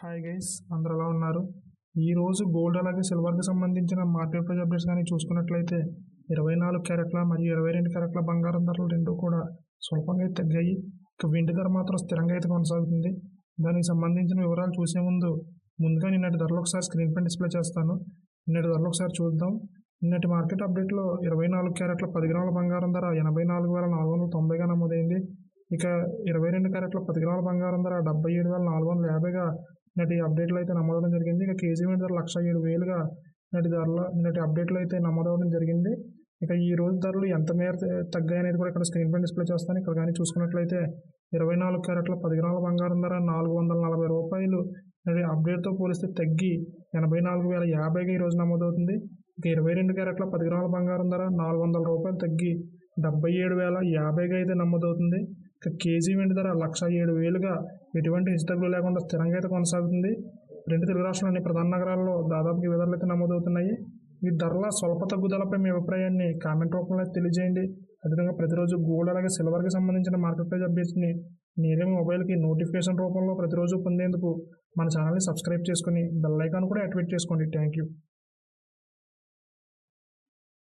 Hi guys అందరు ఎలా ఉన్నారు? ఈరోజు గోల్డ్ అలాగే సిల్వర్కి సంబంధించిన మార్కెట్ ప్రైస్ అప్డేట్స్ కానీ చూసుకున్నట్లయితే ఇరవై నాలుగు క్యారెట్ల మరియు ఇరవై రెండు క్యారెట్ల బంగారం ధరలు రెండు కూడా స్వల్పంగా అయితే తగ్గాయి. ఇక వెండి ధర మాత్రం స్థిరంగా అయితే కొనసాగుతుంది. దానికి సంబంధించిన వివరాలు చూసే ముందు ముందుగా నిన్నటి ధరలు ఒకసారి స్క్రీన్ పైన డిస్ప్లే చేస్తాను. నిన్నటి ధరలు ఒకసారి చూద్దాం. నిన్నటి మార్కెట్ అప్డేట్లో ఇరవై నాలుగు క్యారెట్ల పది గ్రాముల బంగారం ధర ఎనభై నాలుగు వేల నాలుగు వందల తొంభైగా నమోదైంది. ఇక ఇరవై రెండు క్యారెట్ల పది గ్రాముల బంగారం ధర డెబ్బై ఏడు వేల నాలుగు వందల యాభైగా నేటి అప్డేట్లో అయితే నమోదవడం జరిగింది. ఇక కేజీ మీద ధర లక్ష ఏడు వేలుగా నేటి ధరలు నేటి అప్డేట్లు అయితే నమోదవడం జరిగింది. ఇక ఈ రోజు ధరలు ఎంత మేర తగ్గాయి అనేది కూడా ఇక్కడ స్క్రీన్ పైన డిస్ప్లే చేస్తాను. ఇక్కడ కానీ చూసుకున్నట్లయితే ఇరవై నాలుగు క్యారెట్ల పది గ్రాముల బంగారం ధర నాలుగు వందల నలభై రూపాయలు. నేటి అప్డేట్తో పోలిస్తే తగ్గి ఎనభై నాలుగు వేల యాభైగా ఈ రోజు నమోదవుతుంది. ఇక ఇరవై రెండు క్యారెట్ల పది గ్రాముల బంగారం ధర నాలుగు వందల రూపాయలు తగ్గి డెబ్బై ఏడు వేల యాభైగా అయితే నమోదవుతుంది. ఇక కేజీ వెండి ధర లక్ష ఏడు వేలుగా ఎటువంటి హెచ్చుతగ్గులు లేకుండా స్థిరంగా అయితే కొనసాగుతుంది. రెండు తెలుగు రాష్ట్రంలోని ప్రధాన నగరాల్లో దాదాపుకి ఈ అయితే నమోదవుతున్నాయి. ఈ ధరల స్వల్ప తగ్గుదలపై మీ అభిప్రాయాన్ని కామెంట్ రూపంలో తెలియజేయండి. అదేవిధంగా ప్రతిరోజు గోల్డ్ అలాగే సిల్వర్కి సంబంధించిన మార్కెట్ ప్రైజ్ అప్డేట్స్ని మీరే మొబైల్కి నోటిఫికేషన్ రూపంలో ప్రతిరోజు పొందేందుకు మన ఛానల్ని సబ్స్క్రైబ్ చేసుకుని బెల్ ఐకాన్ కూడా యాక్టివేట్ చేసుకోండి. Thank you